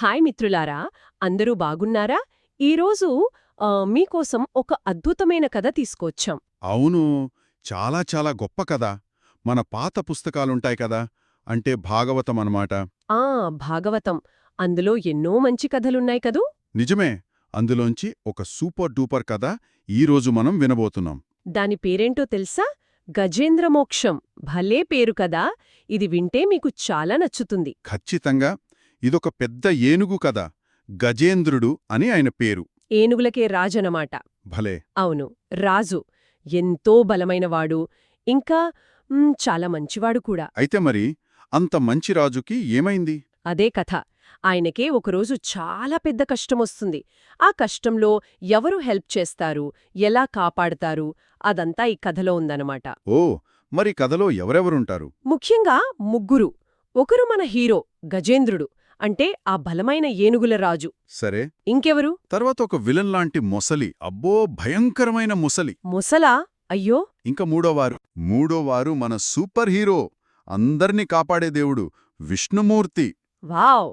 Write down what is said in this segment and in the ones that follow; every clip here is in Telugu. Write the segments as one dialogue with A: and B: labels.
A: హాయ్ మిత్రులారా అందరూ బాగున్నారా? ఈరోజు మీకోసం ఒక అద్భుతమైన కథ తీసుకొచ్చాం.
B: అవును చాలా చాలా గొప్ప కథ. మన పాత పుస్తకాలుంటాయి కదా అంటే భాగవతం అన్నమాట.
A: ఆ భాగవతం. అందులో ఎన్నో మంచి కథలున్నాయి కదూ?
B: నిజమే అందులోంచి ఒక సూపర్ డూపర్ కథ ఈరోజు మనం వినబోతున్నాం.
A: దాని పేరేంటో తెలుసా? గజేంద్రమోక్షం. భలే పేరు కదా. ఇది వింటే మీకు చాలా నచ్చుతుంది.
B: ఖచ్చితంగా ఇదొక పెద్ద ఏనుగు కథ. గజేంద్రుడు అని ఆయన పేరు.
A: ఏనుగులకే రాజనమాట
B: భలే.
A: అవును రాజు ఎంతో బలమైనవాడు ఇంకా చాలా మంచివాడు కూడా.
B: అయితే మరి అంత మంచి రాజుకి ఏమైంది?
A: అదే కథ. ఆయనకే ఒకరోజు చాలా పెద్ద కష్టమొస్తుంది. ఆ కష్టంలో ఎవరు హెల్ప్ చేస్తారు ఎలా కాపాడతారు అదంతా ఈ కథలో ఉందన్నమాట.
B: ఓ మరి కథలో ఎవరెవరుంటారు?
A: ముఖ్యంగా ముగ్గురు. ఒకరు మన హీరో గజేంద్రుడు. అంటే ఆ బలమైన ఏనుగుల రాజు.
B: సరే.
A: ఇంకెవరు?
B: తర్వాత ఒక విలన్ లాంటి మొసలి. అబ్బో భయంకరమైన మొసలి.
A: ముసలా? అయ్యో.
B: ఇంక మూడోవారు. మూడోవారు మన సూపర్ హీరో అందర్నీ కాపాడే దేవుడు విష్ణుమూర్తి.
A: వావ్!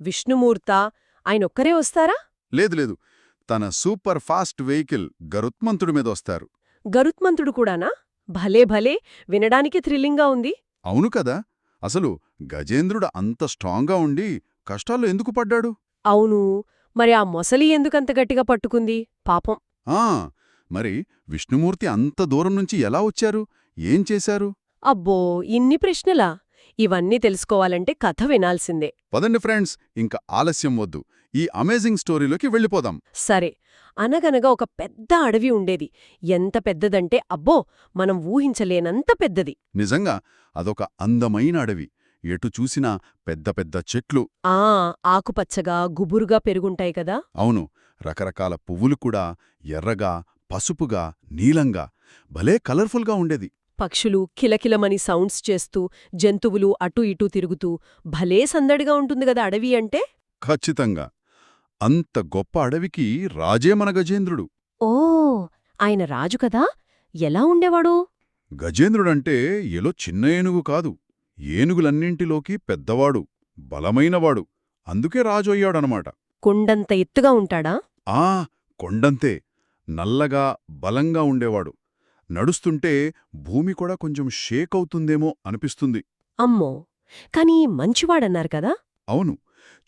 A: విష్ణుమూర్త? ఆయనొక్కరే వస్తారా?
B: లేదు లేదు. తన సూపర్ ఫాస్ట్ వెహికల్ గరుత్మంతుడి మీద వస్తారు.
A: గరుత్మంతుడు కూడానా? భలే భలే! వినడానికి థ్రిల్లింగ్గా ఉంది.
B: అవును కదా? అసలు గజేంద్రుడు అంత స్ట్రాంగ్గా ఉండి కష్టాల్లో ఎందుకు పడ్డాడు?
A: అవును. మరి ఆ మొసలి ఎందుకంత గట్టిగా పట్టుకుంది? పాపం.
B: ఆ! మరి విష్ణుమూర్తి అంత దూరం నుంచి ఎలా వచ్చారు? ఏం చేశారు?
A: అబ్బో! ఇన్ని ప్రశ్నలా? ఇవన్నీ తెలుసుకోవాలంటే కథ వినాల్సిందే.
B: పదండి ఫ్రెండ్స్ ఇంకా ఆలస్యం వద్దు. ఈ అమేజింగ్ స్టోరీలోకి వెళ్ళిపోదాం.
A: సరే. అనగనగా ఒక పెద్ద అడవి ఉండేది. ఎంత పెద్దదంటే అబ్బో! మనం ఊహించలేనంత పెద్దది.
B: నిజంగా అదొక అందమైన అడవి. ఎటు చూసినా పెద్ద పెద్ద చెట్లు.
A: ఆ! ఆకుపచ్చగా గుబురుగా పెరుగుంటాయి కదా!
B: అవును. రకరకాల పువ్వులు కూడా ఎర్రగా పసుపుగా నీలంగా భలే కలర్ఫుల్గా ఉండేది.
A: పక్షులు కిలకిలమని సౌండ్స్ చేస్తూ జంతువులు అటూ ఇటూ తిరుగుతూ భలే సందడిగా ఉంటుంది కదా అడవి అంటే?
B: ఖచ్చితంగా. అంత గొప్ప అడవికి రాజే మన గజేంద్రుడు.
A: ఓ ఆయన రాజు కదా? ఎలా ఉండేవాడు?
B: గజేంద్రుడంటే ఎలో చిన్న ఏనుగు కాదు. ఏనుగులన్నింటిలోకి పెద్దవాడు బలమైనవాడు. అందుకే రాజు అయ్యాడనమాట
A: కొండంత ఎత్తుగా ఉంటాడా?
B: ఆ కొండంతే. నల్లగా బలంగా ఉండేవాడు. నడుస్తుంటే భూమి కూడా కొంచెం షేక్ అవుతుందేమో అనిపిస్తుంది.
A: అమ్మో! కాని మంచివాడన్నారు కదా?
B: అవును.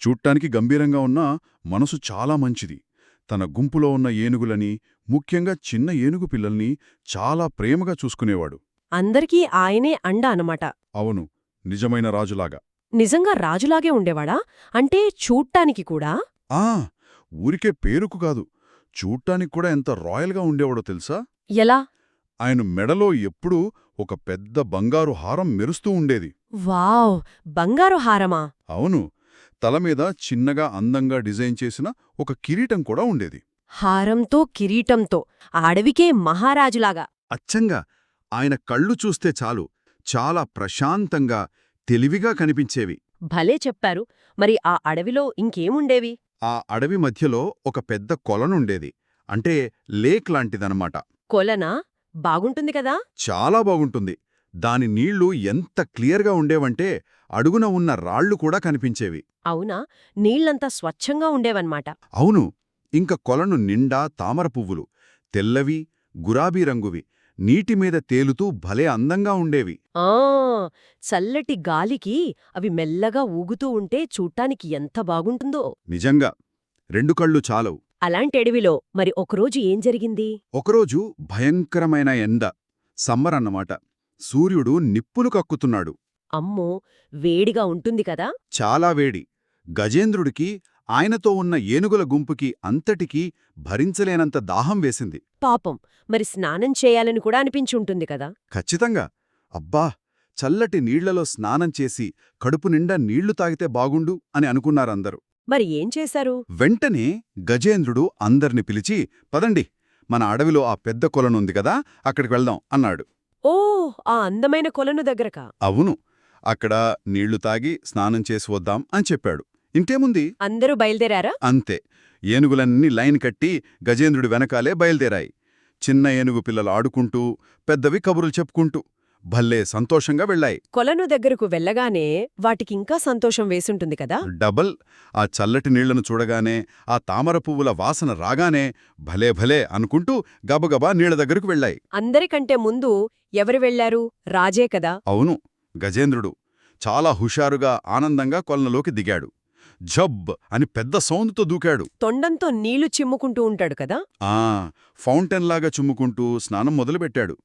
B: చూడ్డానికి గంభీరంగా ఉన్నా మనసు చాలా మంచిది. తన గుంపులో ఉన్న ఏనుగులని ముఖ్యంగా చిన్న ఏనుగు పిల్లల్ని చాలా ప్రేమగా చూసుకునేవాడు.
A: అందరికీ ఆయనే అండ అనమాట
B: అవును నిజమైన రాజులాగా.
A: నిజంగా రాజులాగే ఉండేవాడా? అంటే చూడ్టానికి కూడా?
B: ఆ ఊరికే పేరుకు కాదు. చూడ్డానికి కూడా ఎంత రాయల్గా ఉండేవాడో తెలుసా?
A: ఎలా?
B: ఆయన మెడలో ఎప్పుడూ ఒక పెద్ద బంగారు హారం మెరుస్తూ ఉండేది.
A: వావ్! బంగారు హారమా?
B: అవును తలమీద చిన్నగా అందంగా డిజైన్ చేసిన ఒక కిరీటం కూడా ఉండేది.
A: హారంతో కిరీటంతో ఆ అడవికే మహారాజులాగా.
B: అచ్చంగా ఆయన కళ్ళు చూస్తే చాలు చాలా ప్రశాంతంగా తెలివిగా కనిపించేవి.
A: భలే చెప్పారు. మరి ఆ అడవిలో ఇంకేముండేవి?
B: ఆ అడవి మధ్యలో ఒక పెద్ద కొలనుండేది. అంటే లేక్ లాంటిదనమాట
A: కొలనా? బాగుంటుంది కదా?
B: చాలా బాగుంటుంది. దాని నీళ్ళు ఎంత క్లియర్గా ఉండేవంటే అడుగున ఉన్న రాళ్ళు కూడా కనిపించేవి.
A: అవునా? నీళ్ళంతా స్వచ్ఛంగా ఉండేవన్నమాట.
B: అవును. ఇంక కొలను నిండా తామర పువ్వులు తెల్లవి గులాబీ రంగువి నీటిమీద తేలుతూ భలే అందంగా ఉండేవి.
A: ఆ! చల్లటి గాలికి అవి మెల్లగా ఊగుతూ ఉంటే చూడ్డానికి ఎంత బాగుంటుందో.
B: నిజంగా. రెండు కళ్ళు చాలవు.
A: అలాంటి అడవిలో మరి ఒకరోజు ఏం జరిగింది?
B: ఒకరోజు భయంకరమైన ఎండ సమ్మర్ అన్నమాట. సూర్యుడు నిప్పులు కక్కుతున్నాడు.
A: అమ్మో! వేడిగా ఉంటుంది కదా?
B: చాలా వేడి. గజేంద్రుడికి ఆయనతో ఉన్న ఏనుగుల గుంపుకి అంతటికీ భరించలేనంత దాహం వేసింది.
A: పాపం. మరి స్నానం చేయాలని కూడా అనిపించుంటుంది కదా?
B: ఖచ్చితంగా. అబ్బా! చల్లటి నీళ్ళలో స్నానం చేసి కడుపు నిండా నీళ్ళు తాగితే బాగుండు అని అనుకున్నారందరూ.
A: మరి ఏం చేశారు?
B: వెంటనే గజేంద్రుడు అందర్ని పిలిచి పదండి మన అడవిలో ఆ పెద్ద కొలనుంది కదా అక్కడికి వెళ్దాం అన్నాడు.
A: ఓ! ఆ అందమైన కొలను దగ్గరకా?
B: అవును. అక్కడ నీళ్ళు తాగి స్నానం చేసి వద్దాం అని చెప్పాడు. ఇంకేముంది?
A: అందరూ బయలుదేరారా?
B: అంతే. ఏనుగులన్నీ లైన్ కట్టి గజేంద్రుడి వెనకాలే బయలుదేరాయి. చిన్న ఏనుగు పిల్లలు ఆడుకుంటూ పెద్దవి కబుర్లు చెప్పుకుంటూ భలే సంతోషంగా వెళ్ళాయి.
A: కొలను దగ్గరకు వెళ్ళగానే వాటికింకా సంతోషం వేసుంటుంది కదా?
B: డబల్ ఆ చల్లటి నీళ్ళను చూడగానే ఆ తామర పువ్వుల వాసన రాగానే భలే భలే అనుకుంటూ గబగబా నీళ్ళ దగ్గరకు వెళ్ళాయి.
A: అందరికంటే ముందు ఎవరు వెళ్ళారు రాజే కదా?
B: అవును. గజేంద్రుడు చాలా హుషారుగా ఆనందంగా కొలనులోకి దిగాడు. జబ్ అని పెద్ద సౌండ్తో దూకాడు.
A: తొండంతో నీళ్ళు చిమ్ముకుంటూ ఉంటాడు కదా?
B: ఆ ఫౌంటైన్లాగా చుమ్ముకుంటూ స్నానం మొదలుపెట్టాడు.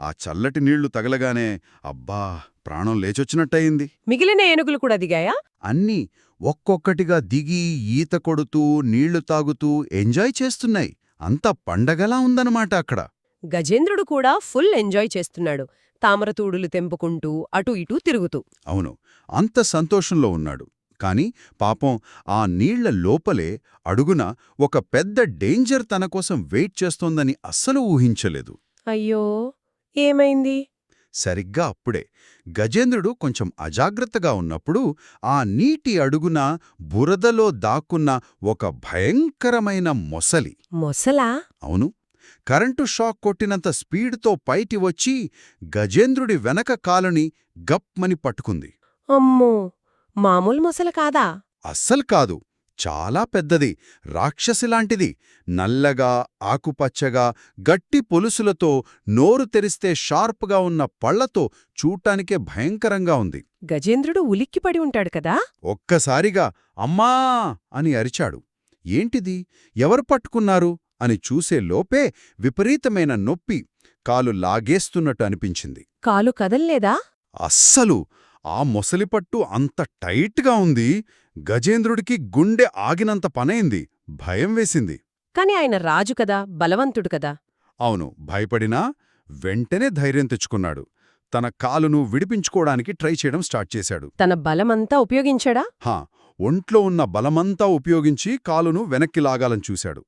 B: ఆ చల్లటి నీళ్ళు తగలగానే అబ్బా ప్రాణం లేచొచ్చినట్టయింది.
A: మిగిలిన ఏనుగులు కూడా దిగాయా?
B: అన్నీ ఒక్కొక్కటిగా దిగి ఈత కొడుతూ నీళ్ళు తాగుతూ ఎంజాయ్ చేస్తున్నాయి. అంత పండగలా ఉందన్నమాట అక్కడ.
A: గజేంద్రుడు కూడా ఫుల్ ఎంజాయ్ చేస్తున్నాడు. తామరతూడులు తెంపుకుంటూ అటూ ఇటూ తిరుగుతూ.
B: అవును. అంత సంతోషంలో ఉన్నాడు. కాని పాపం ఆ నీళ్ళ లోపలే అడుగున ఒక పెద్ద డేంజర్ తన కోసం వెయిట్ చేస్తోందని అస్సలు ఊహించలేదు.
A: అయ్యో! ఏమైంది?
B: సరిగ్గా అప్పుడే గజేంద్రుడు కొంచెం అజాగ్రత్తగా ఉన్నప్పుడు ఆ నీటి అడుగున బురదలో దాక్కున్న ఒక భయంకరమైన మొసలి.
A: మొసలా?
B: అవును. కరెంటు షాక్ కొట్టినంత స్పీడ్తో పైటి వచ్చి గజేంద్రుడి వెనక కాలుని గప్మని పట్టుకుంది.
A: అమ్మో! మామూలు మొసల కాదా?
B: అస్సలు కాదు. చాలా పెద్దది. రాక్షసిలాంటిది నల్లగా ఆకుపచ్చగా గట్టి పొలుసులతో నోరు తెరిస్తే షార్ప్గా ఉన్న పళ్ళతో చూడ్డానికే భయంకరంగా ఉంది.
A: గజేంద్రుడు ఉలిక్కిపడి ఉంటాడు కదా?
B: ఒక్కసారిగా అమ్మా! అని అరిచాడు. ఏంటిది? ఎవరు పట్టుకున్నారు? అని చూసే లోపే విపరీతమైన నొప్పి కాలు లాగేస్తున్నట్టు అనిపించింది.
A: కాలు కదల్లేదా?
B: అస్సలు! ఆ మొసలిపట్టు అంత టైట్గా ఉంది. గజేంద్రుడికి గుండె ఆగినంత పనైంది. భయం వేసింది.
A: కాని ఆయన రాజు కదా బలవంతుడు కదా.
B: అవును భయపడినా వెంటనే ధైర్యం తెచ్చుకున్నాడు. తన కాలును విడిపించుకోవడానికి ట్రై చేయడం స్టార్ట్ చేశాడు.
A: తన బలమంతా ఉపయోగించాడా?
B: హా ఒంట్లో ఉన్న బలమంతా ఉపయోగించి కాలును వెనక్కి లాగాలని చూశాడు.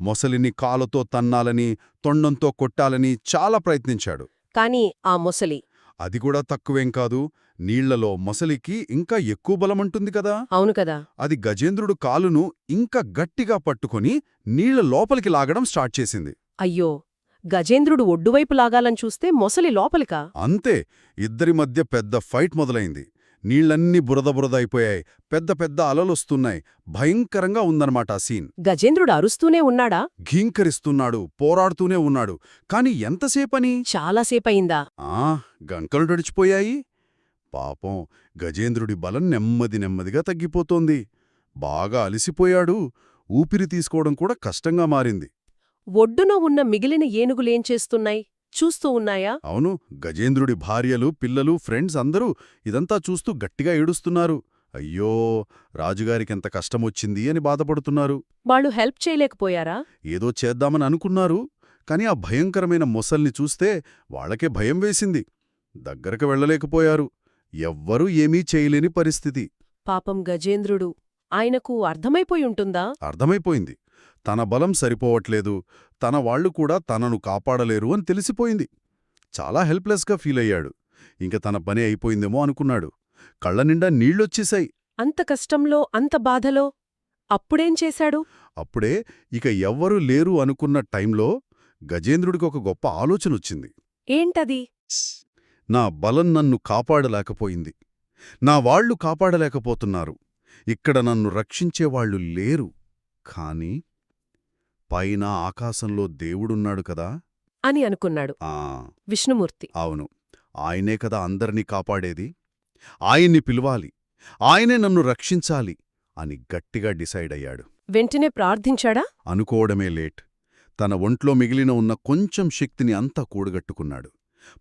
B: మొసలిని కాలుతో తన్నాలని తొండంతో కొట్టాలని చాలా ప్రయత్నించాడు.
A: కాని ఆ మొసలి
B: అది కూడా తక్కువేం కాదు. నీళ్ళలో మొసలికి ఇంకా ఎక్కువ బలముంటుంది కదా?
A: అవును కదా.
B: అది గజేంద్రుడు కాలును ఇంకా గట్టిగా పట్టుకొని నీళ్ళ లోపలికి లాగడం స్టార్ట్ చేసింది.
A: అయ్యో! గజేంద్రుడు ఒడ్డువైపు లాగాలని చూస్తే మొసలి లోపలికా?
B: అంతే. ఇద్దరి మధ్య పెద్ద ఫైట్ మొదలైంది. నీళ్ళన్నీ బురద బురద అయిపోయాయి. పెద్ద పెద్ద అలలొస్తున్నాయి. భయంకరంగా ఉందన్నమాట ఆ సీన్.
A: గజేంద్రుడు అరుస్తూనే ఉన్నాడా?
B: ఘీంకరిస్తున్నాడు. పోరాడుతూనే ఉన్నాడు. కాని ఎంతసేపని?
A: చాలాసేపయిందా
B: ఆ గంకలు నడిచిపోయాయి. పాపం గజేంద్రుడి బలం నెమ్మది నెమ్మదిగా తగ్గిపోతోంది. బాగా అలిసిపోయాడు. ఊపిరి తీసుకోవడం కూడా కష్టంగా మారింది.
A: ఒడ్డున ఉన్న మిగిలిన ఏనుగులేం చేస్తున్నాయి? చూస్తూ ఉన్నాయా?
B: అవును గజేంద్రుడి భార్యలు పిల్లలు ఫ్రెండ్స్ అందరూ ఇదంతా చూస్తూ గట్టిగా ఏడుస్తున్నారు. అయ్యో రాజుగారికెంత కష్టమొచ్చింది అని బాధపడుతున్నారు.
A: వాళ్ళు హెల్ప్ చేయలేకపోయారా?
B: ఏదో చేద్దామని అనుకున్నారు కాని ఆ భయంకరమైన మొసల్ని చూస్తే వాళ్ళకే భయం వేసింది. దగ్గరకు వెళ్ళలేకపోయారు. ఎవ్వరూ ఏమీ చేయలేని పరిస్థితి.
A: పాపం గజేంద్రుడు ఆయనకు అర్థమైపోయి ఉంటుందా?
B: అర్థమైపోయింది. తన బలం సరిపోవట్లేదు తన వాళ్ళు కూడా తనను కాపాడలేరు అని తెలిసిపోయింది. చాలా హెల్ప్లెస్గా ఫీలయ్యాడు ఇంక తన పని అయిపోయిందేమో అనుకున్నాడు. కళ్ళ నిండా నీళ్ళొచ్చేశాయి
A: అంత కష్టంలో అంత బాధలో అప్పుడేం చేశాడు?
B: అప్పుడే ఇక ఎవ్వరూ లేరు అనుకున్న టైంలో గజేంద్రుడికి ఒక గొప్ప ఆలోచనొచ్చింది.
A: ఏంటది?
B: నా బలం నన్ను కాపాడలేకపోయింది. నా వాళ్ళు కాపాడలేకపోతున్నారు. ఇక్కడ నన్ను రక్షించేవాళ్ళు లేరు. కాని పైన ఆకాశంలో దేవుడున్నాడు కదా?
A: అని అనుకున్నాడు.
B: ఆ.
A: విష్ణుమూర్తి.
B: అవును. ఆయనే కదా అందరినీ కాపాడేది. ఆయన్ని పిలవాలి. ఆయనే నన్ను రక్షించాలి అని గట్టిగా డిసైడ్ అయ్యాడు.
A: వెంటనే ప్రార్థించాడా?
B: అనుకోవడమే లేట్. తన ఒంట్లో మిగిలిన ఉన్న కొంచెం శక్తిని అంతా కూడగట్టుకున్నాడు.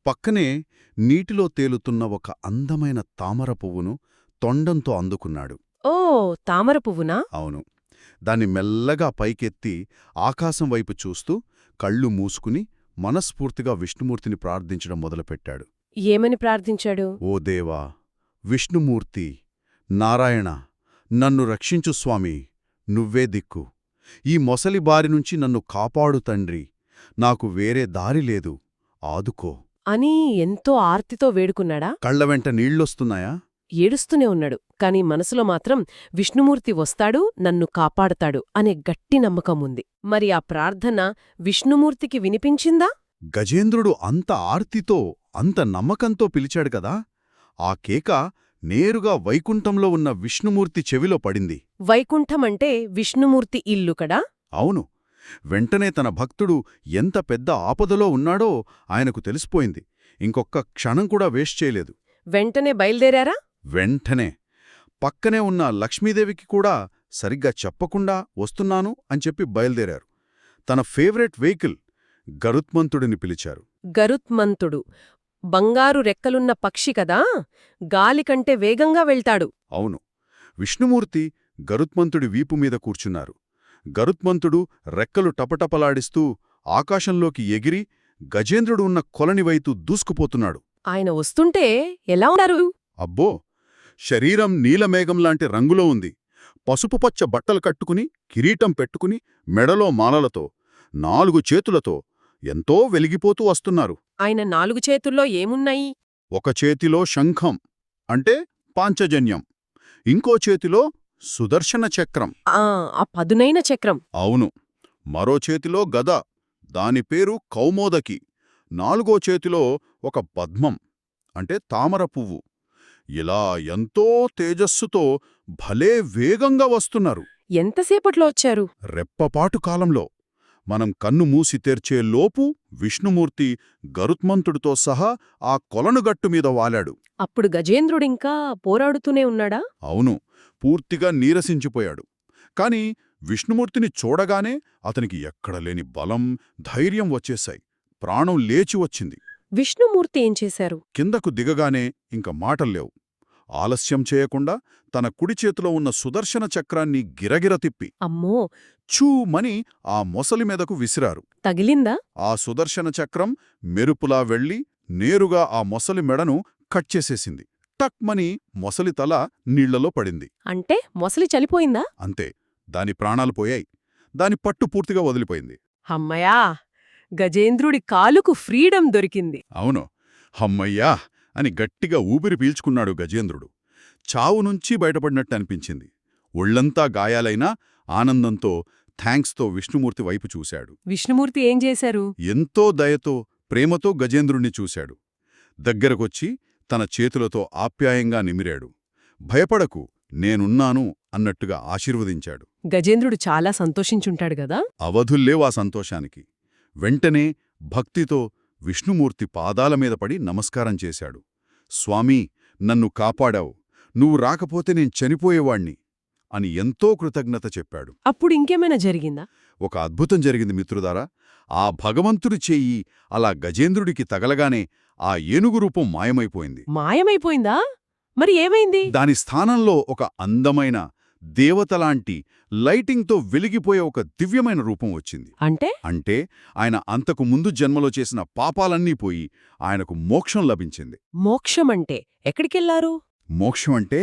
B: పక్కనే నీటిలో తేలుతున్న ఒక అందమైన తామర పువ్వును తొండంతో అందుకున్నాడు.
A: ఓ తామర పువ్వునా?
B: అవును. దాన్ని మెల్లగా పైకెత్తి ఆకాశం వైపు చూస్తూ కళ్ళు మూసుకుని మనస్ఫూర్తిగా విష్ణుమూర్తిని ప్రార్థించడం మొదలుపెట్టాడు.
A: ఏమని ప్రార్థించాడు?
B: ఓ దేవా విష్ణుమూర్తి నారాయణ నన్ను రక్షించు స్వామి నువ్వే దిక్కు. ఈ మొసలి బారి నుంచి నన్ను కాపాడు తండ్రి. నాకు వేరే దారి లేదు. ఆదుకో.
A: అని ఎంతో ఆర్తితో వేడుకున్నాడా?
B: కళ్ళ వెంట నీళ్ళొస్తున్నాయా
A: ఏడుస్తూనే ఉన్నాడు. కాని మనసులో మాత్రం విష్ణుమూర్తి వస్తాడు నన్ను కాపాడతాడు అనే గట్టి నమ్మకం ఉంది. మరి ఆ ప్రార్థన విష్ణుమూర్తికి వినిపించిందా?
B: గజేంద్రుడు అంత ఆర్తితో అంత నమ్మకంతో పిలిచాడు కదా. ఆ కేక నేరుగా వైకుంఠంలో ఉన్న విష్ణుమూర్తి చెవిలో పడింది.
A: వైకుంఠమంటే విష్ణుమూర్తి ఇల్లు కదా?
B: అవును. వెంటనే తన భక్తుడు ఎంత పెద్ద ఆపదలో ఉన్నాడో ఆయనకు తెలిసిపోయింది. ఇంకొక్క క్షణం కూడా వేస్ట్ చేయలేదు.
A: వెంటనే బయలుదేరారా?
B: వెంటనే పక్కనే ఉన్న లక్ష్మీదేవికి కూడా సరిగ్గా చెప్పకుండా వస్తున్నాను అని చెప్పి బయలుదేరారు. తన ఫేవరెట్ వెహికల్ గరుత్మంతుడిని పిలిచారు.
A: గరుత్మంతుడు. బంగారు రెక్కలున్న పక్షి కదా? గాలికంటే వేగంగా వెళ్తాడు.
B: అవును. విష్ణుమూర్తి గరుత్మంతుడి వీపు మీద కూర్చున్నారు. గరుత్మంతుడు రెక్కలు టపటపలాడిస్తూ ఆకాశంలోకి ఎగిరి గజేంద్రుడు ఉన్న కొలనివైతు దూసుకుపోతున్నాడు.
A: ఆయన వస్తుంటే ఎలా ఉన్నారు?
B: అబ్బో! శరీరం నీలమేఘంలాంటి రంగులో ఉంది. పసుపుపచ్చ బట్టలు కట్టుకుని కిరీటం పెట్టుకుని మెడలో మాలలతో నాలుగు చేతులతో ఎంతో వెలిగిపోతూ వస్తున్నారు.
A: ఆయన నాలుగు చేతుల్లో ఏమున్నాయి?
B: ఒక చేతిలో శంఖం అంటే పాంచజన్యం. ఇంకో చేతిలో సుదర్శన చక్రం.
A: ఆ ఆ పదునైన చక్రం.
B: అవును. మరో చేతిలో గద దాని పేరు కౌమోదకి. నాలుగో చేతిలో ఒక పద్మం అంటే తామర పువ్వు. ఇలా ఎంతో తేజస్సుతో భలే వేగంగా వస్తున్నారు.
A: ఎంతసేపట్లో వచ్చారు?
B: రెప్పపాటు కాలంలో. మనం కన్ను మూసి తెర్చే లోపు విష్ణుమూర్తి గరుత్మంతుడితో సహా ఆ కొలనుగట్టు మీద వాలాడు.
A: అప్పుడు గజేంద్రుడింకా పోరాడుతూనే ఉన్నాడా?
B: అవును పూర్తిగా నీరసించిపోయాడు. కాని విష్ణుమూర్తిని చూడగానే అతనికి ఎక్కడలేని బలం ధైర్యం వచ్చేశాయి. ప్రాణం లేచి వచ్చింది.
A: విష్ణుమూర్తి ఏం చేశారు?
B: కిందకు దిగగానే ఇంక మాటల్లేవు. ఆలస్యం చేయకుండా తన కుడి చేతిలో ఉన్న సుదర్శన చక్రాన్ని గిరగిర తిప్పి
A: అమ్మో!
B: చూమని ఆ మొసలి మీదకు విసిరారు.
A: తగిలిందా?
B: ఆ సుదర్శన చక్రం మెరుపులా వెళ్ళి నేరుగా ఆ మొసలి మెడను కట్ చేసేసింది. టక్మని మొసలి తల నీళ్ళలో పడింది.
A: అంటే మొసలి చలిపోయిందా
B: అంతే. దాని ప్రాణాలు పోయాయి. దాని పట్టు పూర్తిగా వదిలిపోయింది.
A: అమ్మయా గజేంద్రుడి కాలుకు ఫ్రీడమ్ దొరికింది.
B: అవును. హమ్మయ్యా! అని గట్టిగా ఊపిరి పీల్చుకున్నాడు గజేంద్రుడు. చావు నుంచి బయటపడినట్టు అనిపించింది. ఒళ్ళంతా గాయాలైనా ఆనందంతో థ్యాంక్స్తో విష్ణుమూర్తి వైపు చూశాడు.
A: విష్ణుమూర్తి ఏం చేశారు?
B: ఎంతో దయతో ప్రేమతో గజేంద్రుణ్ణి చూశాడు. దగ్గరకొచ్చి తన చేతులతో ఆప్యాయంగా నిమిరాడు. భయపడకు నేనున్నాను అన్నట్టుగా ఆశీర్వదించాడు.
A: గజేంద్రుడు చాలా సంతోషించుంటాడు గదా
B: అవధుల్లేవా సంతోషానికి. వెంటనే భక్తితో విష్ణుమూర్తి పాదాల మీద పడి నమస్కారం చేశాడు. స్వామీ నన్ను కాపాడావు. నువ్వు రాకపోతే నేను చనిపోయేవాణ్ణి అని ఎంతో కృతజ్ఞత చెప్పాడు.
A: అప్పుడు ఇంకేమైనా జరిగిందా?
B: ఒక అద్భుతం జరిగింది మిత్రుదారా ఆ భగవంతుడి చెయ్యి అలా గజేంద్రుడికి తగలగానే ఆ ఏనుగు రూపం మాయమైపోయింది.
A: మాయమైపోయిందా? మరి ఏమైంది?
B: దాని స్థానంలో ఒక అందమైన దేవతలాంటి లైటింగ్తో వెలిగిపోయే ఒక దివ్యమైన రూపం వచ్చింది.
A: అంటే?
B: అంటే ఆయన అంతకు ముందు జన్మలో చేసిన పాపాలన్నీ పోయి ఆయనకు మోక్షం లభించింది.
A: మోక్షమంటే ఎక్కడికెళ్ళారు?
B: మోక్షం అంటే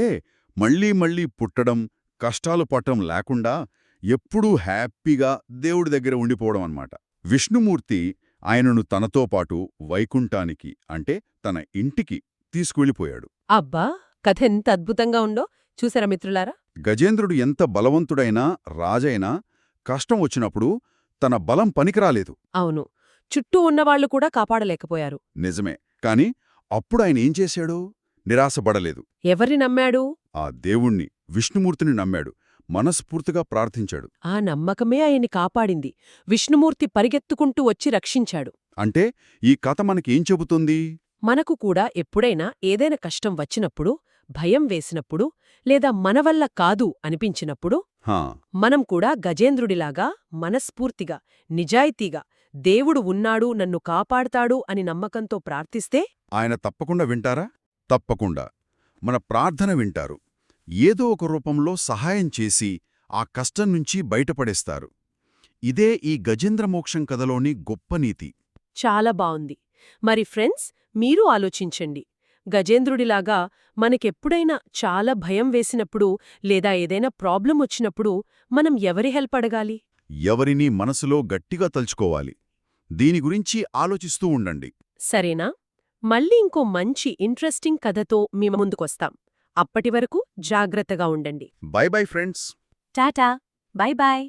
B: మళ్ళీ మళ్ళీ పుట్టడం కష్టాలు పట్టడం లేకుండా ఎప్పుడూ హ్యాపీగా దేవుడి దగ్గర ఉండిపోవడం అన్నమాట. విష్ణుమూర్తి ఆయనను తనతో పాటు వైకుంఠానికి అంటే తన ఇంటికి తీసుకువెళ్ళిపోయాడు.
A: అబ్బా! కథ ఎంత అద్భుతంగా ఉందో చూసారా మిత్రులారా?
B: గజేంద్రుడు ఎంత బలవంతుడైనా రాజైనా కష్టం వచ్చినప్పుడు తన బలం పనికిరాలేదు.
A: అవును. చుట్టూ ఉన్నవాళ్ళు కూడా కాపాడలేకపోయారు.
B: నిజమే. కాని అప్పుడు ఆయన ఏం చేశాడు? నిరాశపడలేదు.
A: ఎవరిని నమ్మాడు?
B: ఆ దేవుణ్ణి విష్ణుమూర్తిని నమ్మాడు. మనస్ఫూర్తిగా ప్రార్థించాడు.
A: ఆ నమ్మకమే ఆయన్ని కాపాడింది. విష్ణుమూర్తి పరిగెత్తుకుంటూ వచ్చి రక్షించాడు.
B: అంటే ఈ కథ మనకేం చెబుతుంది?
A: మనకు కూడా ఎప్పుడైనా ఏదైనా కష్టం వచ్చినప్పుడు భయం వేసినప్పుడు లేదా మన వల్ల కాదు అనిపించినప్పుడు
B: హా.
A: మనం కూడా గజేంద్రుడిలాగా మనస్ఫూర్తిగా నిజాయితీగా దేవుడు ఉన్నాడు నన్ను కాపాడతాడు అని నమ్మకంతో ప్రార్థిస్తే?
B: ఆయన తప్పకుండా వింటారా? తప్పకుండా. మన ప్రార్థన వింటారు. ఏదో ఒక రూపంలో సహాయం చేసి ఆ కష్టం నుంచి బయటపడేస్తారు. ఇదే ఈ గజేంద్రమోక్షం కథలోని గొప్ప నీతి.
A: చాలా బావుంది. మరి ఫ్రెండ్స్ మీరు ఆలోచించండి. గజేంద్రుడిలాగా మనకెప్పుడైనా చాలా భయం వేసినప్పుడు లేదా ఏదైనా ప్రాబ్లం వచ్చినప్పుడు మనం ఎవరి హెల్ప్ అడగాలి?
B: ఎవరినీ మనసులో గట్టిగా తలుచుకోవాలి. దీని గురించి ఆలోచిస్తూ ఉండండి.
A: సరేనా? మళ్ళీ ఇంకో మంచి ఇంట్రెస్టింగ్ కథతో మీ ముందుకొస్తాం. అప్పటివరకు జాగ్రత్తగా ఉండండి.
B: Bye bye friends.
A: Tata. Bye bye